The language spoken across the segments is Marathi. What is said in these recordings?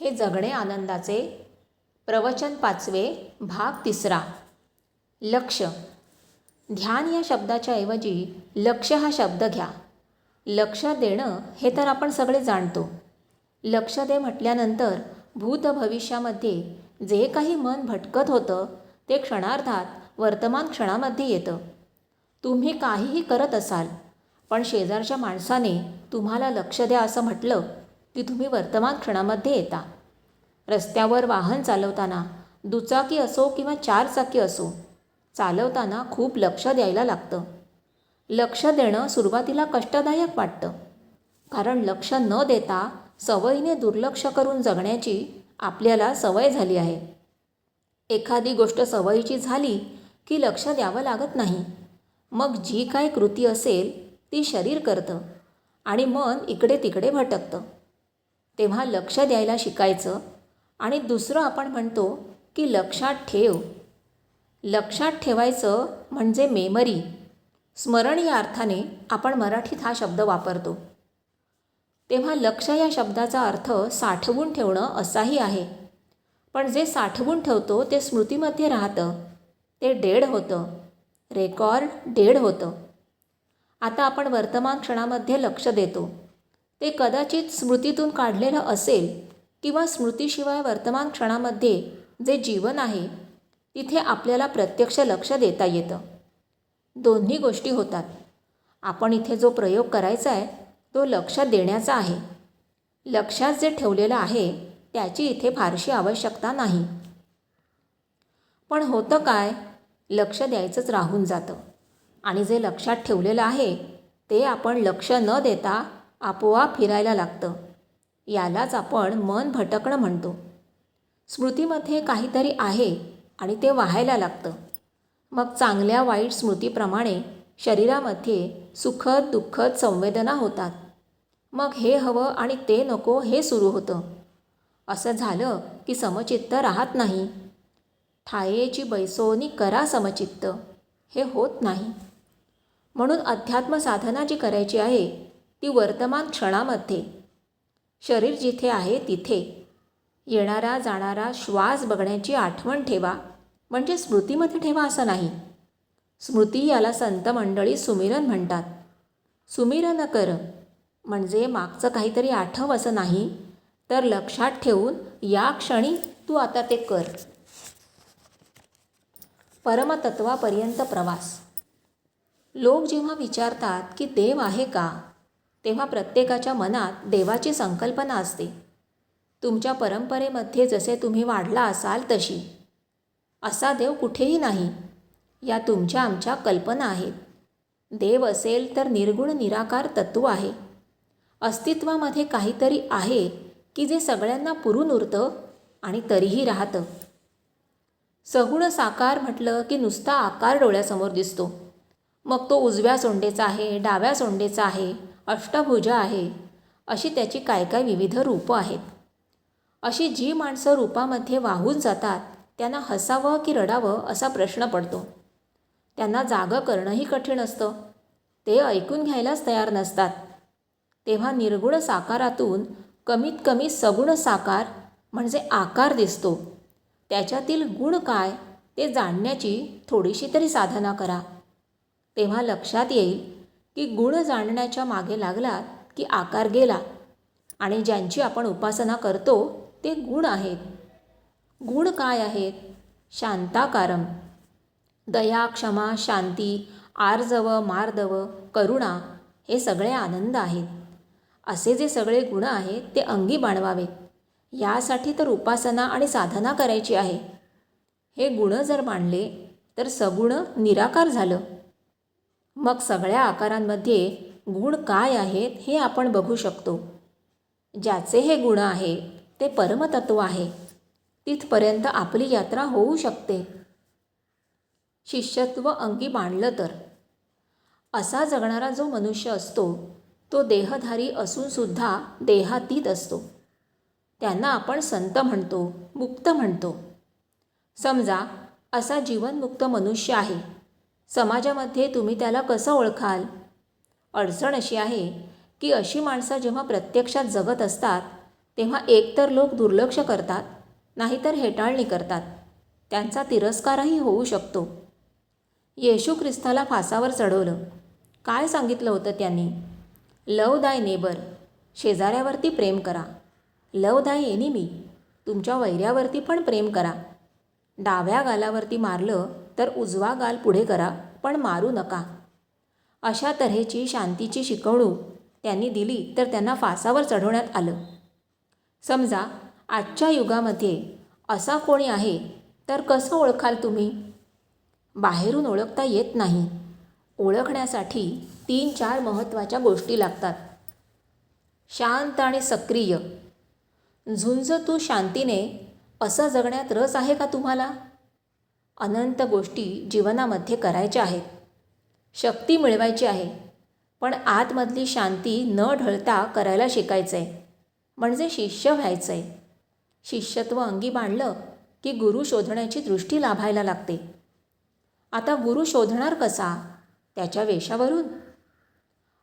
हे जगणे आनंदाचे. प्रवचन पाचवे भाग तिसरा. लक्ष. ध्यान या शब्दाच्या ऐवजी लक्ष हा शब्द घ्या. लक्ष देणं हे तर आपण सगळे जाणतो. लक्ष दे म्हटल्यानंतर भूत भविष्यामध्ये जे काही मन भटकत होतं ते क्षणार्धात वर्तमान क्षणामध्ये येतं. तुम्ही काहीही करत असाल पण शेजारच्या माणसाने तुम्हाला लक्ष द्या असं म्हटलं की तुम्ही वर्तमान क्षणामध्ये येता. रस्त्यावर वाहन चालवताना दुचाकी असो किंवा चारचाकी असो चालवताना खूप लक्ष द्यायला लागतं. लक्ष देणं सुरुवातीला कष्टदायक वाटतं. कारण लक्ष न देता सवयीने दुर्लक्ष करून जगण्याची आपल्याला सवय झाली आहे. एखादी गोष्ट सवयीची झाली की लक्ष द्यावं लागत नाही. मग जी काय कृती असेल ती शरीर करतं आणि मन इकडे तिकडे भटकतं. तेव्हा लक्ष द्यायला शिकायचं. आणि दुसरं आपण म्हणतो की लक्षात ठेव. लक्षात ठेवायचं म्हणजे मेमरी. स्मरण या अर्थाने आपण मराठीत हा शब्द वापरतो. तेव्हा लक्ष या शब्दाचा अर्थ साठवून ठेवणं असाही आहे. पण जे साठवून ठेवतो ते स्मृतीमध्ये राहतं. ते डेड होतं. रेकॉर्ड डेड होतं. आता आपण वर्तमान क्षणामध्ये लक्ष देतो. ते कदाचित स्मृतीतून काढलेलं असेल किंवा स्मृतीशिवाय वर्तमान क्षणामध्ये जे जीवन आहे तिथे आपल्याला प्रत्यक्ष लक्ष देता येतं. दोन्ही गोष्टी होतात. आपण इथे जो प्रयोग करायचा आहे तो लक्ष देण्याचा आहे. लक्षात जे ठेवलेलं आहे त्याची इथे फारशी आवश्यकता नाही. पण होतं काय लक्ष द्यायचंच राहून जातं. आणि जे लक्षात ठेवलेलं आहे ते आपण लक्ष न देता आपोआप फिरायला लागतं. यालाच आपण मन भटकणं म्हणतो. स्मृतीमध्ये काहीतरी आहे आणि ते व्हायला लागतं. मग चांगल्या वाईट स्मृतीप्रमाणे शरीरामध्ये सुखद दुःखद संवेदना होतात. मग हे हवं आणि ते नको हे सुरू होतं. असं झालं की समचित्त राहत नाही. ठायेची बैसोनी करा समचित्त. हे होत नाही. म्हणून अध्यात्म साधना जी करायची आहे ती वर्तमान क्षणामध्ये. शरीर जिथे आहे तिथे. येणारा जाणारा श्वास बघण्याची आठवण ठेवा म्हणजे स्मृतीमध्ये ठेवा असं नाही. स्मृती याला संत मंडळी सुमिरन म्हणतात. सुमिरन कर म्हणजे मागचं काहीतरी आठव असं नाही तर लक्षात ठेवून या क्षणी तू आता ते कर. परमतत्वापर्यंत प्रवास. लोक जेव्हा विचारतात की देव आहे का तेव्हा प्रत्येकाच्या मनात देवाची संकल्पना असते. तुमच्या परंपरेमध्ये जसे तुम्ही वाढला असाल तशी. असा देव कुठेही नाही. या तुमच्या आमच्या कल्पना आहेत. देव असेल तर निर्गुण निराकार तत्व आहे. अस्तित्वामध्ये काहीतरी आहे की जे सगळ्यांना पुरून उरतं आणि तरीही राहतं. सगुण साकार म्हटलं की नुसता आकार डोळ्यासमोर दिसतो. मग तो उजव्या सोंडेचा आहे डाव्या सोंडेचा आहे अष्टभुजा आहे. अशी त्याची काय काय विविध रूपं आहेत. अशी जी माणसं रूपामध्ये वाहून जातात त्यांना हसावं की रडावं असा प्रश्न पडतो. त्यांना जागं करणंही कठीण असतं. ते ऐकून घ्यायलाच तयार नसतात. तेव्हा निर्गुण साकारातून कमीत कमी सगुण साकार म्हणजे आकार दिसतो. त्याच्यातील गुण काय ते जाणण्याची थोडीशी तरी साधना करा. तेव्हा लक्षात येईल की गुण जाणण्याच्या मागे लागलात की आकार गेला. आणि ज्यांची आपण उपासना करतो ते गुण आहेत. गुण काय आहेत? शांताकारम. दया क्षमा शांती आर्जव मार्दव करुणा हे सगळे आनंद आहेत. असे जे सगळे गुण आहेत ते अंगी बाणवावेत. यासाठी तर उपासना आणि साधना करायची आहे. हे गुण जर मांडले तर सगुण निराकार झालं. मग सगळ्या आकारांमध्ये गुण काय आहेत हे आपण बघू शकतो. ज्याचे हे गुण आहे ते परमतत्व आहे. तिथपर्यंत आपली यात्रा होऊ शकते. शिष्यत्व अंगी बांधलं तर. असा जगणारा जो मनुष्य असतो तो देहधारी असूनसुद्धा देहातीत असतो. त्यांना आपण संत म्हणतो मुक्त म्हणतो. समजा असा जीवनमुक्त मनुष्य आहे. समाजामध्ये तुम्ही त्याला कसं ओळखाल? अडचण अशी आहे की अशी माणसं जेव्हा प्रत्यक्षात जगत असतात तेव्हा एकतर लोक दुर्लक्ष करतात नाहीतर हेटाळणी करतात. त्यांचा तिरस्कारही होऊ शकतो. येशू ख्रिस्ताला फासावर चढवलं. काय सांगितलं होतं त्यांनी? लव दाय नेबर शेजाऱ्यावरती प्रेम करा. लव दाय एनिमी तुमच्या वैऱ्यावरती पण प्रेम करा. डाव्या गालावरती मारलं तर उजवा गाल पुढे करा पण मारू नका. अशा तऱ्हेची शांतीची शिकवणूक त्यांनी दिली तर त्यांना फासावर चढवण्यात आलं. समजा आजच्या युगामध्ये असा कोणी आहे तर कसं ओळखाल तुम्ही? बाहेरून ओळखता येत नाही. ओळखण्यासाठी तीन चार महत्त्वाच्या गोष्टी लागतात. शांत आणि सक्रिय. झुंज तू शांतीने असं जगण्यात रस आहे का तुम्हाला? अनंत गोष्टी जीवनामध्ये करायच्या आहेत. शक्ती मिळवायची आहे. पण आतमधली शांती न ढळता करायला शिकायचं आहे म्हणजे शिष्य व्हायचं आहे शिष्यत्व अंगी बांधलं की गुरु शोधण्याची दृष्टी लाभायला लागते. आता गुरु शोधणार कसा? त्याच्या वेशावरून?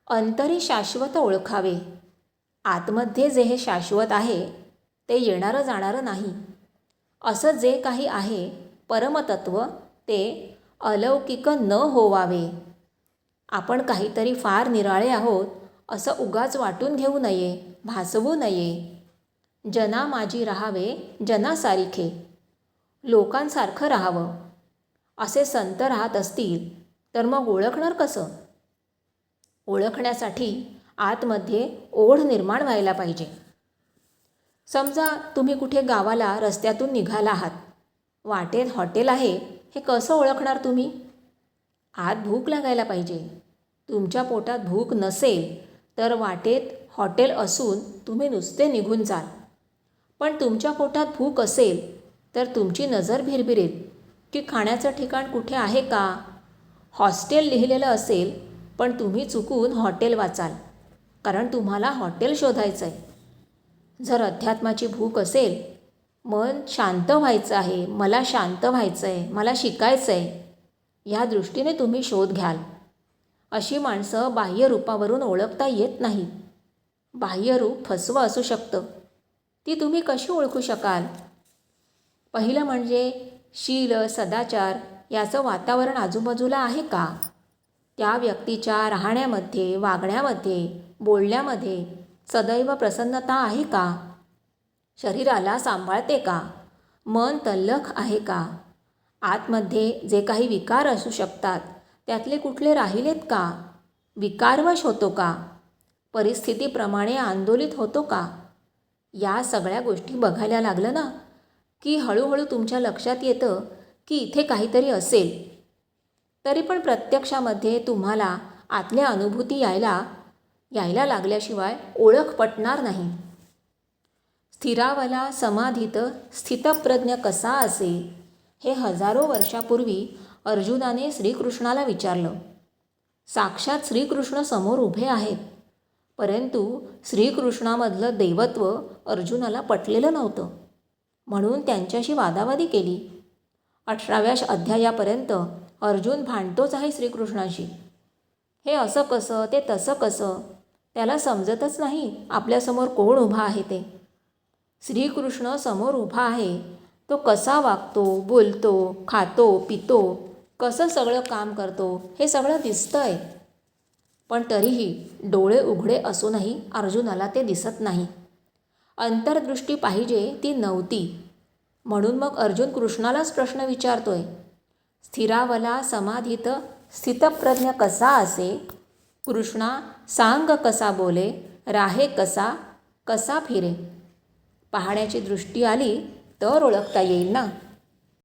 अंतरी शाश्वत ओळखावे. आतमध्ये जे हे शाश्वत आहे ते येणारं जाणारं नाही. असं जे काही आहे परमतत्व ते अलौकिक न होवावे. आपण काहीतरी फार निराळे आहोत असं उगाच वाटून घेऊ नये भासवू नये. जना माझी राहावे जनासारिखे लोकांसारखं राहावं. असे संत राहत असतील तर मग ओळखणार कसं? ओळखण्यासाठी आतमध्ये ओढ निर्माण व्हायला पाहिजे. समजा तुम्ही कुठे गावाला रस्त्यातून निघाला आहात. वाटेत हॉटेल आहे हे कसं ओळखणार तुम्ही? आत भूक लागायला पाहिजे. तुमच्या पोटात भूक नसेल तर वाटेत हॉटेल असून तुम्ही नुसते निघून जाल. पण तुमच्या पोटात भूक असेल तर तुमची नजर भिरभिरेल की खाण्याचं ठिकाण कुठे आहे का? हॉस्टेल लिहिलेलं असेल पण तुम्ही चुकून हॉटेल वाचाल कारण तुम्हाला हॉटेल शोधायचं आहे जर अध्यात्माची भूक असेल मन शांत व्हायचं आहे मला शांत व्हायचं आहे मला शिकायचं आहे ह्या दृष्टीने तुम्ही शोध घ्याल. अशी माणसं बाह्यरूपावरून ओळखता येत नाही. बाह्यरूप फसवं असू शकतं. ती तुम्ही कशी ओळखू शकाल? पहिलं म्हणजे शील सदाचार याचं वातावरण आजूबाजूला आहे का? त्या व्यक्तीच्या राहण्यामध्ये वागण्यामध्ये बोलण्यामध्ये सदैव प्रसन्नता आहे का? शरीराला सांभाळते का? मन तल्लख आहे का? आतमध्ये जे काही विकार असू शकतात त्यातले कुठले राहिलेत का? विकारवश होतो का? परिस्थितीप्रमाणे आंदोलित होतो का? या सगळ्या गोष्टी बघायला लागलं ना की हळूहळू तुमच्या लक्षात येतं की इथे काहीतरी असेल. तरी पण प्रत्यक्षामध्ये तुम्हाला आतल्या अनुभूती यायला यायला लागल्याशिवाय ओळख पटणार नाही. स्थिरावला समाधीत स्थितप्रज्ञ कसा असे? हे हजारो वर्षापूर्वी अर्जुनाने श्रीकृष्णाला विचारलं. साक्षात श्रीकृष्ण समोर उभे आहेत. परंतु श्रीकृष्णामधलं देवत्व अर्जुनाला पटलेलं नव्हतं. म्हणून त्यांच्याशी वादावादी केली. अठराव्या अध्यायापर्यंत अर्जुन भांडतोच आहे श्रीकृष्णाशी. हे असं कसं ते तसं कसं त्याला समजतच नाही आपल्यासमोर कोण उभा आहे ते. श्रीकृष्ण समोर उभा आहे. तो कसा वागतो बोलतो खातो पितो कसं सगळं काम करतो हे सगळं दिसतं आहे पण तरीही डोळे उघडे असूनही अर्जुनाला ते दिसत नाही. अंतर्दृष्टी पाहिजे ती नव्हती. म्हणून मग अर्जुन कृष्णालाच प्रश्न विचारतोय. स्थिरावला समाधीत स्थितप्रज्ञ कसा असे? कृष्णा सांग कसा बोले राहे कसा कसा फिरे? पाहण्याची दृष्टी आली तर ओळखता येईल ना?